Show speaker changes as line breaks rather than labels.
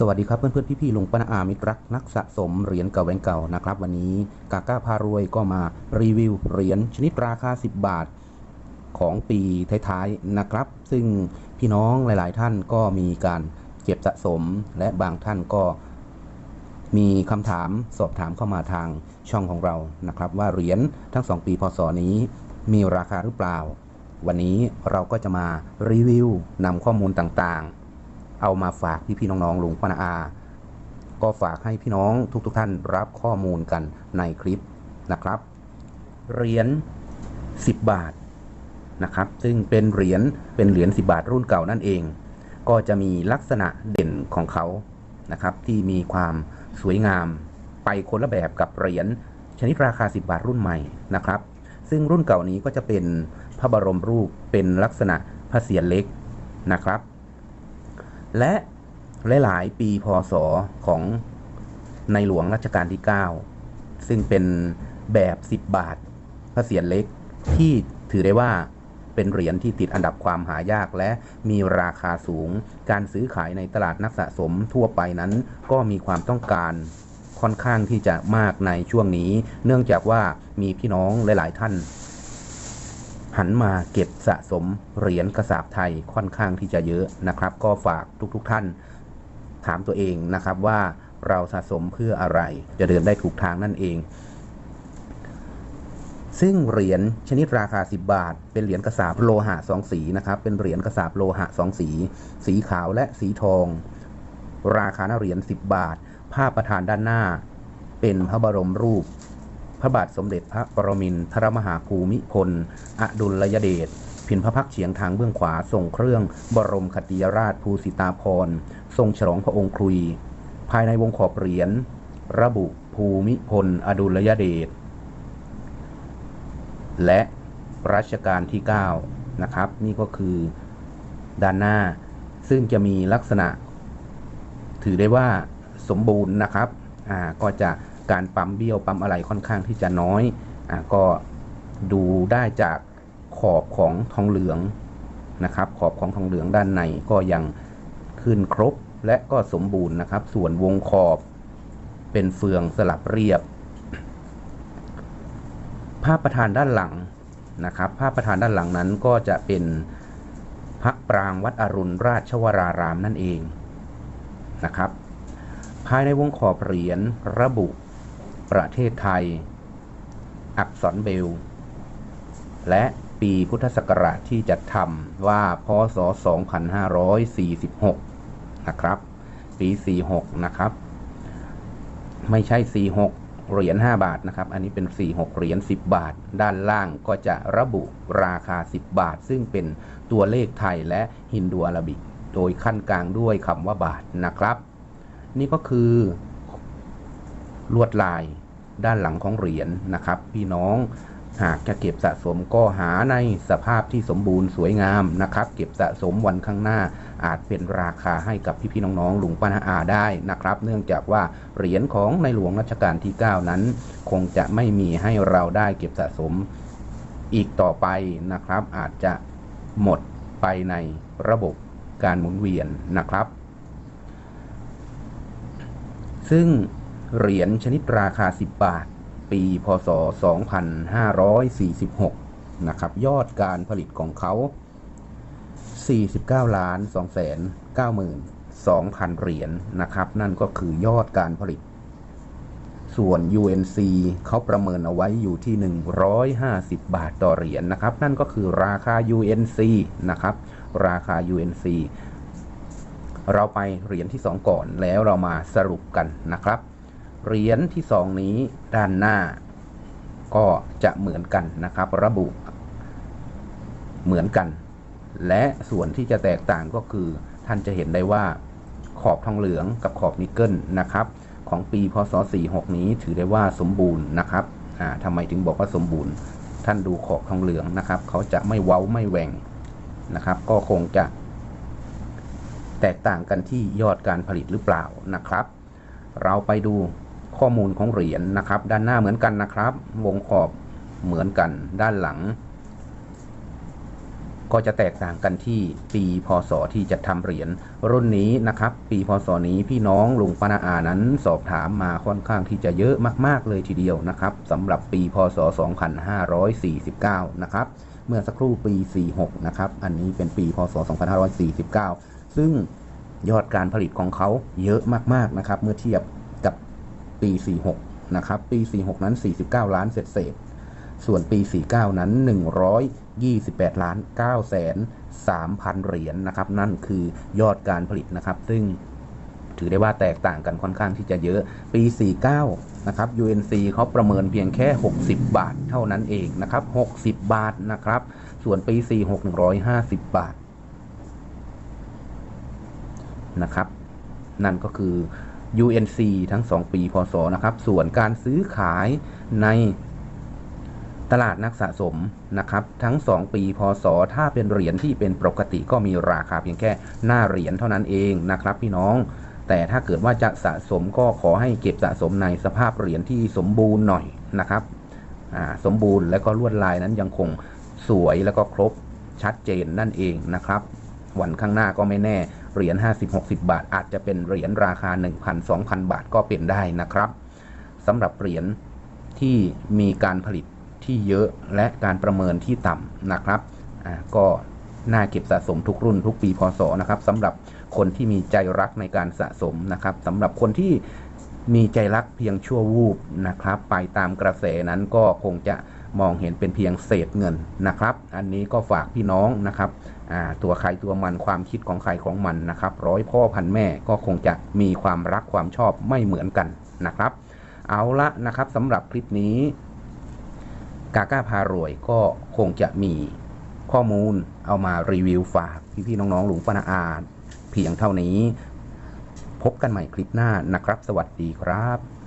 สวัสดีครับเพื่อนๆพี่ๆลุงปนาอามิตรรักนักสะสมเหรียญเก่าแหวนเก่านะครับ วันนี้กาก้าพารวยก็มารีวิวเหรียญชนิดราคา 10 บาทของปีท้ายๆนะครับ ซึ่งพี่น้องหลาย ๆ ท่านก็มีการเก็บสะสมและบางท่านก็มีคำถามสอบถามเข้ามาทางช่องของเรานะครับ ว่าเหรียญทั้ง 2 ปีพศนี้มีราคาหรือเปล่า วันนี้เราก็จะมารีวิวนำข้อมูลต่างๆ เอามาฝากพี่ๆน้องๆลุงป้านาอา ก็ฝากให้พี่น้องทุกๆทท่านรับข้อมูลกันในคลิปนะครับเหรียญ10 บาทนะครับ ซึ่งเป็นเหรียญเป็นเหรียญ10 บาทรุ่นเก่านั่นเอง ก็จะมีลักษณะเด่นของเขานะครับ ที่มีความสวยงามไปคนละแบบกับเหรียญชนิดราคา 10 บาทรุ่นใหม่นะครับ ซึ่งรุ่นเก่านี้ก็จะเป็นพระบรมรูปเป็นลักษณะพระเศียรเล็กนะครับ และหลาย ๆ ปีพศของในหลวงรัชกาลที่ 9 ซึ่งเป็นแบบ 10 บาท พระเศียรเล็กที่ถือได้ว่าเป็นเหรียญที่ติดอันดับความหายากและมีราคาสูง การซื้อขายในตลาดนักสะสมทั่วไปนั้นก็มีความต้องการค่อนข้างที่จะมากในช่วงนี้ เนื่องจากว่ามีพี่น้องหลาย ๆ ท่าน หันมาเก็บสะสมเหรียญกระสาบไทยค่อนข้างที่จะเยอะนะครับ ก็ฝากทุกๆทท่านถามตัวเองนะครับว่าเราสะสมเพื่ออะไร จะเดินได้ถูกทางนั่นเอง ซึ่งเหรียญชนิดราคา 10 บาท เป็นเหรียญกระสาบโลหะสองสีนะครับเป็นเหรียญกระสาบโลหะสองสี สีขาวและสีทอง ราคาหน้าเหรียญ10 บาท ภาพประธานด้านหน้า เป็นพระบรมรูป พระบาทสมเด็จพระปรมินทรมหาภูมิพล อดุลยเดชพินพระพักตร์เฉียงทางเบื้องขวาทรงเครื่อง บรมคติยราชภูสิตาพร ทรงฉลองพระองค์ครุย ภายในวงขอบเหรียญ ระบุภูมิพล อดุลยเดชและรัชกาลที่ 9 นะครับ นี่ก็คือด้านหน้า ซึ่งจะมีลักษณะ ถือได้ว่าสมบูรณ์นะครับ อ่าก็จะ การปั๊มเบี้ยวปั๊มอะไรค่อนข้างที่จะน้อยอ่าก็ดูได้จากขอบของทองเหลืองนะครับ ขอบของทองเหลืองด้านในก็ยังขึ้นครบและก็สมบูรณ์นะครับ ส่วนวงขอบเป็นเฟืองสลับเรียบ ภาพประธานด้านหลังนะครับ ภาพประธานด้านหลังนั้นก็จะเป็นพระปรางวัดอรุณราชวรารามนั่นเองนะครับ ภายในวงขอบเหรียญระบุ ประเทศไทย อักษรเบล และปีพุทธศักราชที่จัดทำว่าพศ 2546 นะครับ ปี 46 นะครับ ไม่ใช่ 46 เหรียญ 5 บาทนะครับ อันนี้เป็น 46 เหรียญ 10 บาท ด้านล่างก็จะระบุราคา 10 บาท ซึ่งเป็นตัวเลขไทยและฮินดูอาราบิก โดยขั้นกลางด้วยคำว่าบาทนะครับ นี่ก็คือ ลวดลายด้านหลังของเหรียญนะครับ พี่น้องหากจะเก็บสะสมก็หาในสภาพที่สมบูรณ์สวยงามนะครับ เก็บสะสมวันข้างหน้าอาจเป็นราคาให้กับพี่ๆน้องๆลุงป้านาอาได้นะครับ เนื่องจากว่าเหรียญของในหลวงรัชกาลที่ 9 นั้น คงจะไม่มีให้เราได้เก็บสะสมอีกต่อไปนะครับ อาจจะหมดไปในระบบการหมุนเวียนนะครับ ซึ่ง เหรียญชนิดราคา 10 บาท ปีพศ 2546 นะครับ ยอดการผลิตของเขา 49 ล้าน2แสน92,000 เหรียญนนะครับ นั่นก็คือยอดการผลิต ส่วน UNC เขาประเมินเอาไว้อยู่ที่ 150 บาทต่อเหรียญนนะครับ นั่นก็คือราคา UNC นะครับ ราคา UNC เราไปเหรียญที่ 2 ก่อนแล้วเรามาสรุปกันนะครับ เหรียญที่ 2 นี้ด้านหน้าก็จะเหมือนกันนะครับ ระบุเหมือนกัน และส่วนที่จะแตกต่างก็คือท่านจะเห็นได้ว่าขอบทองเหลืองกับขอบนิกเกิลนะครับ ของปีพศ 46 นี้ถือได้ว่าสมบูรณ์นะครับอ่าทำไมถึงบอกว่าสมบูรณ์ ท่านดูขอบทองเหลืองนะครับ เขาจะไม่เว้าไม่แหว่งนะครับ ก็คงจะ แตกต่างกันที่ยอดการผลิตหรือเปล่านะครับ เราไปดู ข้อมูลของเหรียญนะครับ ด้านหน้าเหมือนกันนะครับ วงขอบเหมือนกัน ด้านหลัง ก็จะแตกต่างกันที่ปีพศที่จะทำเหรียญรุ่นนี้นะครับ ปีพศนี้พี่น้องลุงปนาอานั้นสอบถามมาค่อนข้างที่จะเยอะมากๆเลยทีเดียวนะครับสำหรับปีพศ 2549 นะครับ เมื่อสักครู่ปี 46 นะครับ อันนี้เป็นปีพศ 2549 ซึ่งยอดการผลิตของเขาเยอะมากๆนะครับ เมื่อเทียบ ปี 46 นะครับ ปี 46 นั้น 49 ล้านเศษเศษ ส่วนปี 49 นั้น 128 ล้าน9แสน3,000 เหรียญนะครับ นั่นคือยอดการผลิตนะครับ ซึ่งถือได้ว่าแตกต่างกันค่อนข้างที่จะเยอะ ปี 49 นะครับ UNC เขาประเมินเพียงแค่ 60 บาทเท่านั้นเองนะครับ 60 บาทนะครับ ส่วนปี 46 150 บาทนะครับ นั่นก็คือ UNC ทั้ง 2 ปีพศนะครับ ส่วนการซื้อขายในตลาดนักสะสมนะครับ ทั้ง 2 ปีพศ ถ้าเป็นเหรียญที่เป็นปกติก็มีราคาเพียงแค่หน้าเหรียญเท่านั้นเองนะครับ พี่น้อง แต่ถ้าเกิดว่าจะสะสมก็ขอให้เก็บสะสมในสภาพเหรียญที่สมบูรณ์หน่อยนะครับสมบูรณ์และก็ลวดลายนั้นยังคงสวยแล้วก็ครบชัดเจนนั่นเองนะครับ วันข้างหน้าก็ไม่แน่ เหรียญ 50-60 บาท อาจจะเป็นเหรียญราคา 1,000-2,000 บาทก็เป็นได้นะครับสำหรับเหรียญที่มีการผลิตที่เยอะและการประเมินที่ต่ำนะครับอ่าก็น่าเก็บสะสมทุกรุ่นทุกปีพศนะครับสำหรับคนที่มีใจรักในการสะสมนะครับสำหรับคนที่มีใจรักเพียงชั่ววูบนะครับ ไปตามกระแสนั้นก็คงจะ มองเห็นเป็นเพียงเศษเงินนะครับ อันนี้ก็ฝากพี่น้องนะครับตัวใครตัวมันความคิดของใครของมันนะครับ ร้อยพ่อพันแม่ก็คงจะมีความรักความชอบไม่เหมือนกันนะครับ เอาละนะครับสำหรับคลิปนี้กาก้าพารวยก็คงจะมีข้อมูลเอามารีวิวฝากพี่ๆน้องๆหลุงปนาอาเพียงเท่านี้ พบกันใหม่คลิปหน้านะครับ สวัสดีครับ